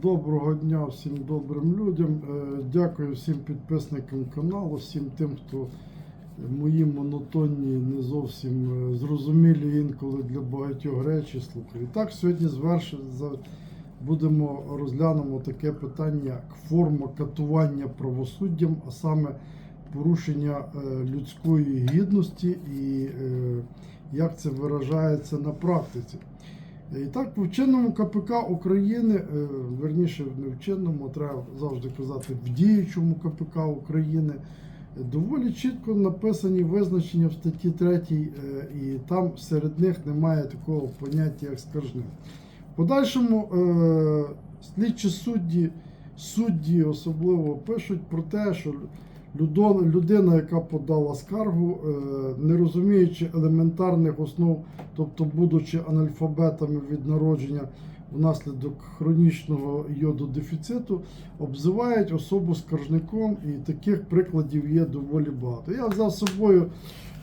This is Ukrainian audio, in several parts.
Доброго дня всім добрим людям. Е, Дякую всім підписникам каналу, всім тим, хто мої монотонні, не зовсім е, зрозумілі інколи для багатьох речі слухає. Так, сьогодні зверши, будемо розглянемо таке питання, як форма катування правосуддям, а саме порушення е, людської гідності і як це виражається на практиці. І так, в чинному КПК України, е, верніше не в чинному, треба завжди казати, в діючому КПК України е, доволі чітко написані визначення в статті 3, е, і там серед них немає такого поняття, як скаржник. В подальшому е, слідчі судді, судді особливо пишуть про те, що людина, яка подала скаргу, е, не розуміючи елементарних основ тобто, будучи анальфабетами від народження внаслідок хронічного йододефіциту, обзивають особу скаржником, і таких прикладів є доволі багато. Я взяв з собою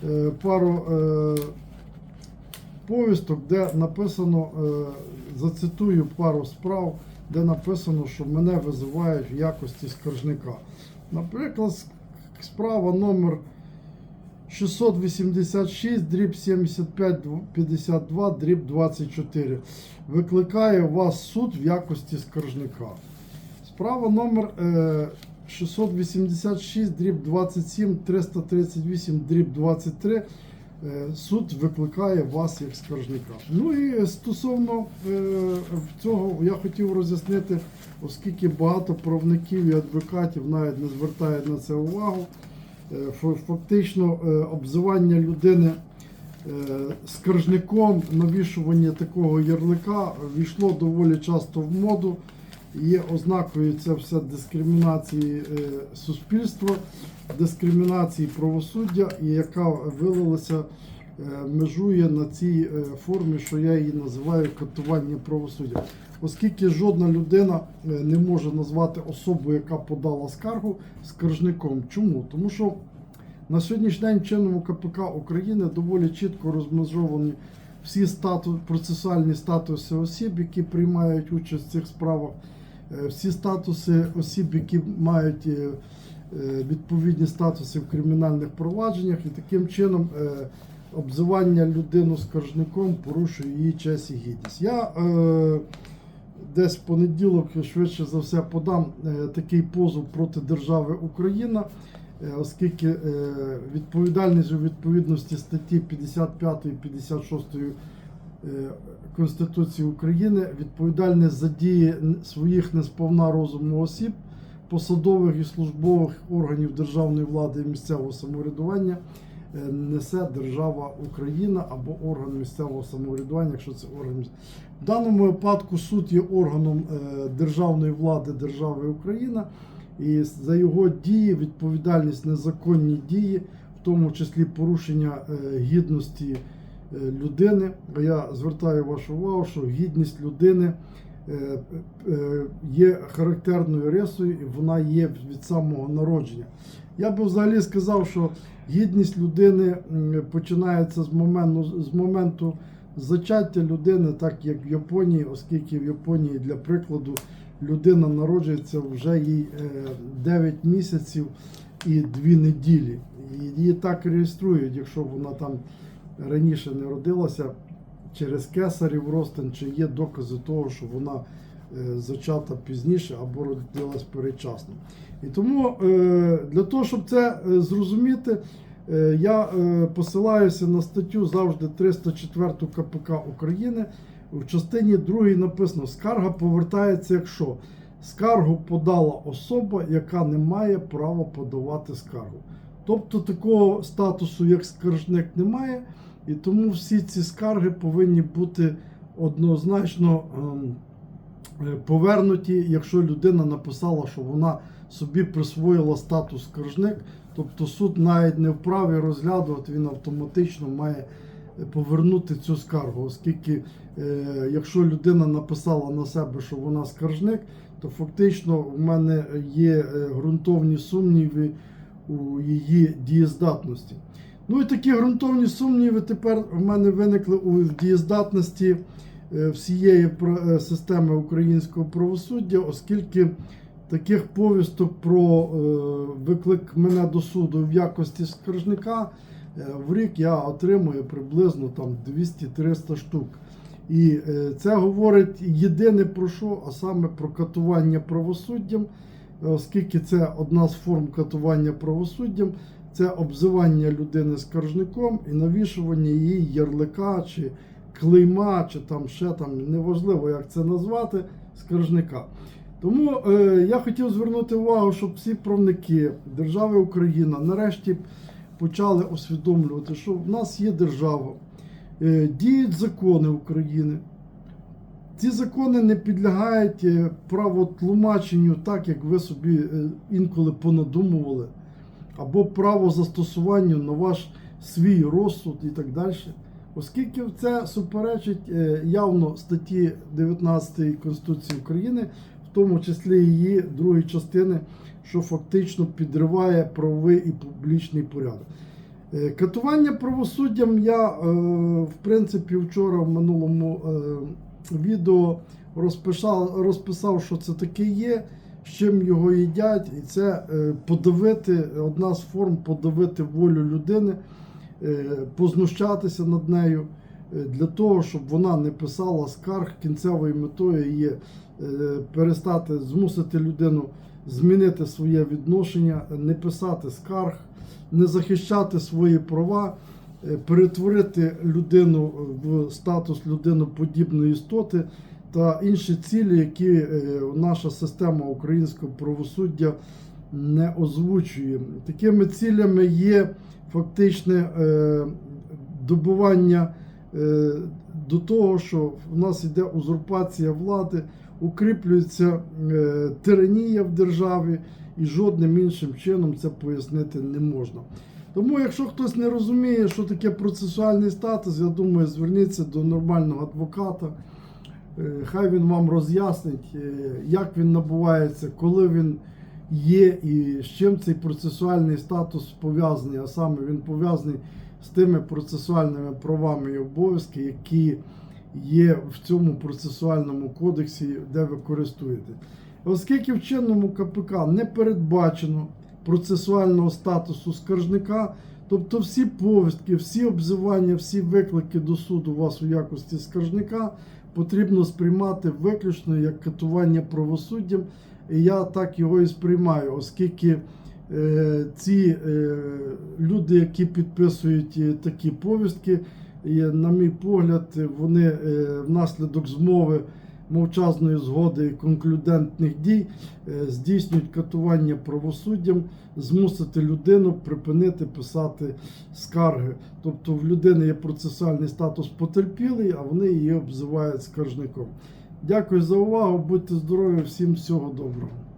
е, пару е, повісток, де написано, зацитую пару справ, де написано, що мене визивають в якості скаржника. Наприклад, справа номер 686, дріб 7552, дріб 24. Викликає вас суд в якості скаржника. Справа номер е, 686, дріб 27, 338, дріб 23. Е, Суд викликає вас як скаржника. Ну і стосовно е, цього я хотів роз'яснити, оскільки багато правників і адвокатів навіть не звертають на це увагу. Е, Фактично обзивання людини скаржником, навішування такого ярлика війшло доволі часто в моду. Є ознакою це все дискримінації е, суспільства, дискримінації правосуддя, яка вилилася, е, межує на цій е, формі, що я її називаю катування правосуддя. Оскільки жодна людина не може назвати особу, яка подала скаргу, скаржником. Чому? Тому що на сьогоднішній день в чинному КПК України доволі чітко розмежовані всі стату, процесуальні статуси осіб, які приймають участь в цих справах, всі статуси осіб, які мають е, е, відповідні статуси в кримінальних провадженнях, і таким чином е, обзивання людину скаржником порушує її честь і гідність. Я е, десь в понеділок швидше за все подам е, такий позов проти держави Україна, е, оскільки е, відповідальність у відповідності статті 55 і 56 е, Конституції України, відповідальність за дії своїх несповна розуму осіб, посадових і службових органів державної влади і місцевого самоврядування е, несе держава Україна або орган місцевого самоврядування, якщо це орган в даному випадку суд є органом е, державної влади держави Україна, і за його дії відповідальність незаконні дії, в тому числі порушення е, гідності е, людини. Я звертаю вашу увагу, що гідність людини е, е, є характерною рисою, і вона є від самого народження. Я би взагалі сказав, що гідність людини починається з моменту, з моменту зачаття людини, так як в Японії, оскільки в Японії, для прикладу, людина народжується вже їй е, 9 місяців і 2 неділі. Її так реєструють, якщо вона там раніше не родилася через кесарів розтин, чи є докази того, що вона е, зачата пізніше або родилась передчасно. І тому е, для того, щоб це е, зрозуміти, я посилаюся на статтю завжди 304 КПК України. В частині 2 написано: скарга повертається, якщо скаргу подала особа, яка не має права подавати скаргу. Тобто такого статусу, як скаржник, немає, і тому всі ці скарги повинні бути однозначно ем, е, повернуті, якщо людина написала, що вона собі присвоїла статус скаржник, тобто суд навіть не вправі розглядувати, він автоматично має повернути цю скаргу, оскільки е, якщо людина написала на себе, що вона скаржник, то фактично в мене є е, ґрунтовні сумніви у її дієздатності. Ну і такі ґрунтовні сумніви тепер в мене виникли у дієздатності е, всієї е, системи українського правосуддя, оскільки таких повісток про е, виклик мене до суду в якості скаржника в рік я отримую приблизно там 200-300 штук. І це говорить єдине про що, а саме про катування правосуддям, оскільки це одна з форм катування правосуддям, це обзивання людини скаржником і навішування її ярлика чи клейма, чи там ще там неважливо, як це назвати, скаржника. Тому е, я хотів звернути увагу, щоб всі правники держави Україна нарешті почали усвідомлювати, що в нас є держава, е, діють закони України. Ці закони не підлягають е, правотлумаченню, так як ви собі е, інколи понадумували, або правозастосуванню на ваш свій розсуд і так далі. Оскільки це суперечить е, явно статті 19 Конституції України, в тому числі її другої частини, що фактично підриває правовий і публічний порядок. Е, Катування правосуддям я, е, в принципі, вчора в минулому відео розписав, розписав, що це таке є, з чим його їдять, і це е, подавити, одна з форм подавити волю людини, е, познущатися над нею е, для того, щоб вона не писала скарг, кінцевою метою є перестати змусити людину змінити своє відношення, не писати скарг, не захищати свої права, перетворити людину в статус людиноподібної істоти та інші цілі, які е, наша система українського правосуддя не озвучує. Такими цілями є фактичне е, добування е, до того, що в нас йде узурпація влади, укріплюється тиранія в державі, і жодним іншим чином це пояснити не можна. Тому, якщо хтось не розуміє, що таке процесуальний статус, я думаю, зверніться до нормального адвоката. Е, Хай він вам роз'яснить, е, як він набувається, коли він є і з чим цей процесуальний статус пов'язаний, а саме він пов'язаний з тими процесуальними правами і обов'язки, які є в цьому процесуальному кодексі, де ви користуєтесь. Оскільки в чинному КПК не передбачено процесуального статусу скаржника, тобто всі повістки, всі обзивання, всі виклики до суду у вас у якості скаржника потрібно сприймати виключно як катування правосуддям. І я так його і сприймаю, оскільки е, ці е, люди, які підписують е, такі повістки, на мій погляд, вони е, внаслідок змови мовчазної згоди і конклюдентних дій е, здійснюють катування правосуддям, змусити людину припинити писати скарги. Тобто в людини є процесуальний статус потерпілий, а вони її обзивають скаржником. Дякую за увагу, будьте здорові, всім всього доброго.